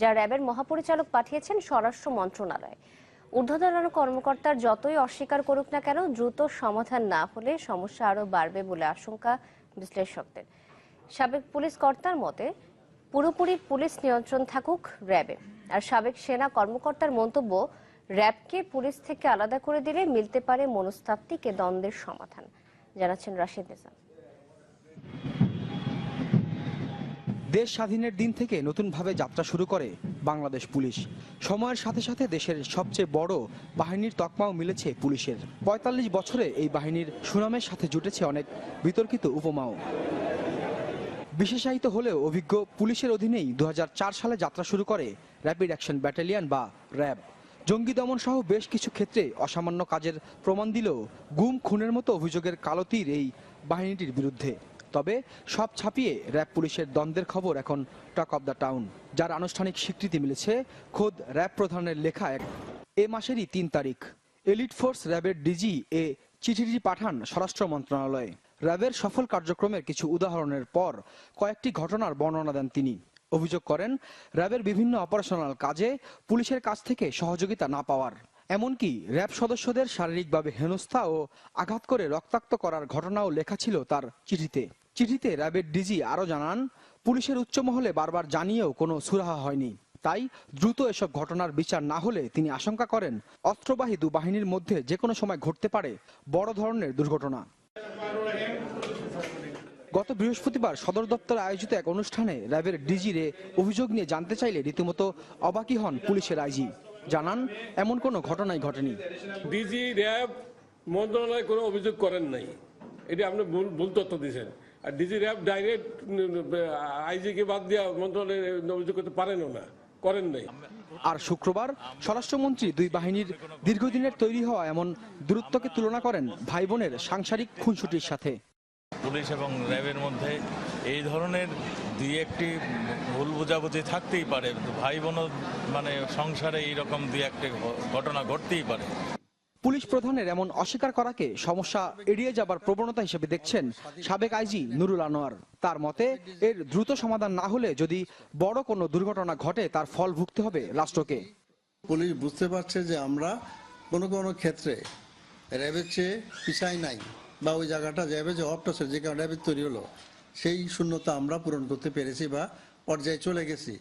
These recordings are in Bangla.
যা র্যাবের মহাপরিচালক পাঠিয়েছেন স্বরাষ্ট্র মন্ত্রণালয়। ঊর্ধ্বতন কর্মকর্তার যতই অস্বীকার করুক না কেন, দ্রুত সমাধান না হলে সমস্যা আরও বাড়বে বলে আশঙ্কা বিশ্লেষকদের। সাবেক পুলিশ কর্তার মতে, পুরোপুরি পুলিশ নিয়ন্ত্রণ থাকুক র্যাবে। আর সাবেক সেনা কর্মকর্তার মন্তব্য, র্যাবকে পুলিশ থেকে আলাদা করে দিলে মিলতে পারে মনস্তাত্ত্বিক দ্বন্দ্বের সমাধান, জানাচ্ছেন রাশিদ নিজাম। দেশ স্বাধীনের দিন থেকে নতুনভাবে যাত্রা শুরু করে বাংলাদেশ পুলিশ। সময়ের সাথে সাথে দেশের সবচেয়ে বড় বাহিনীর তকমাও মিলেছে পুলিশের। ৪৫ বছরে এই বাহিনীর সুনামের সাথে জুটেছে অনেক বিতর্কিত উপমাও। বিশেষায়িত হলেও অভিজ্ঞ পুলিশের অধীনেই দু হাজার চার সালে যাত্রা শুরু করে র্যাপিড অ্যাকশন ব্যাটালিয়ন বা র্যাব। জঙ্গি দমন সহ বেশ কিছু ক্ষেত্রে অসামান্য কাজের প্রমাণ দিলেও গুম, খুনের মতো অভিযোগের কালতির এই বাহিনীটির বিরুদ্ধে। তবে সব ছাপিয়ে র্যাব পুলিশের দ্বন্দ্বের খবর এখন টক অব দ্য টাউন, যার আনুষ্ঠানিক স্বীকৃতি মিলেছে খোদ র্যাব প্রধানের লেখা এক এ মাসেরই তিন তারিখ। এলিট ফোর্স র্যাবের ডিজি এ চিঠিটি পাঠান স্বরাষ্ট্র মন্ত্রণালয়ে। র্যাবের সফল কার্যক্রমের কিছু উদাহরণের পর কয়েকটি ঘটনার বর্ণনা দেন তিনি। অভিযোগ করেন, র্যাবের বিভিন্ন অপারেশনাল কাজে পুলিশের কাছ থেকে সহযোগিতা না পাওয়ার। এমনকি র্যাব সদস্যদের শারীরিকভাবে হেনস্থা ও আঘাত করে রক্তাক্ত করার ঘটনাও লেখা ছিল তার চিঠিতে। চিঠিতে র্যাবের ডিজি আরও জানান, পুলিশের উচ্চমহলে বারবার জানিয়েও কোনো সুরাহা হয়নি। তাই দ্রুত এসব ঘটনার বিচার না হলে তিনি আশঙ্কা করেন, অস্ত্রবাহী দু বাহিনীর মধ্যে যে কোনো সময় ঘটতে পারে বড় ধরনের দুর্ঘটনা। গত বৃহস্পতিবার সদর দপ্তরে আয়োজিত এক অনুষ্ঠানে র্যাবের ডিজিরে অভিযোগ নিয়ে জানতে চাইলে রীতিমতো অবাকই হন পুলিশের আইজি। জানান, এমন কোনো ঘটনাই ঘটেনি। ডিজি র্যাব মন্ত্রণালয় কোনো অভিযোগ করেন নাই। এটা আপনি ভুল তথ্য দিয়েছেন। ডিজি র্যাব ডাইরেক্ট আইজিকে বাদ দিয়া মন্ত্রণালয়ে অভিযোগ করতে পারেনও না করেন নাই। আর শুক্রবার স্বরাষ্ট্রমন্ত্রী দুই বাহিনীর দীর্ঘদিনের তৈরি হওয়া এমন দূরত্বকে তুলনা করেন ভাই বোনের সাংসারিক খুনসুটির সাথে। পুলিশ এবং র্যাবের মধ্যে এই ধরনের দুই একটি ভুল বোঝাবুঝি থাকতেই পারে। ভাই বোনও মানে সংসারে এইরকম দুই একটি ঘটনা ঘটতেই পারে। পুলিশ প্রধানের এমন অস্বীকার করাকে সমস্যা এড়িয়ে যাবার প্রবণতা হিসেবে দেখছেন সাবেক আইজি নুরুল আনোয়ার। তার মতে, এর দ্রুত সমাধান না হলে যদি বড় কোনো দুর্ঘটনা ঘটে, তার ফল ভুগতে হবে রাষ্ট্রকে। পুলিশ বুঝতে পারছে যে আমরা কোনো কোনো ক্ষেত্রে র্যাবের চেয়ে পিছাই নাই বা ওই জায়গাটা র্যাবে যে অপটা যে কারণে র্যাবের তৈরি হলো, সেই শূন্যতা আমরা পূরণ করতে পেরেছি বা পর্যায়ে চলে গেছি।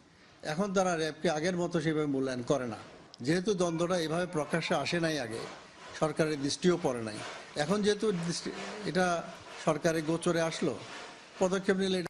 এখন তারা র্যাবকে আগের মতো সেভাবে মূল্যায়ন করে না। যেহেতু দ্বন্দ্বটা এভাবে প্রকাশ্যে আসে নাই আগে সরকারের দৃষ্টিও পড়ে নাই। এখন যেহেতু এটা সরকারের গোচরে আসলো পদক্ষেপ নিলে